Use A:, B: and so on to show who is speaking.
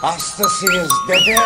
A: Hastasıyız dede.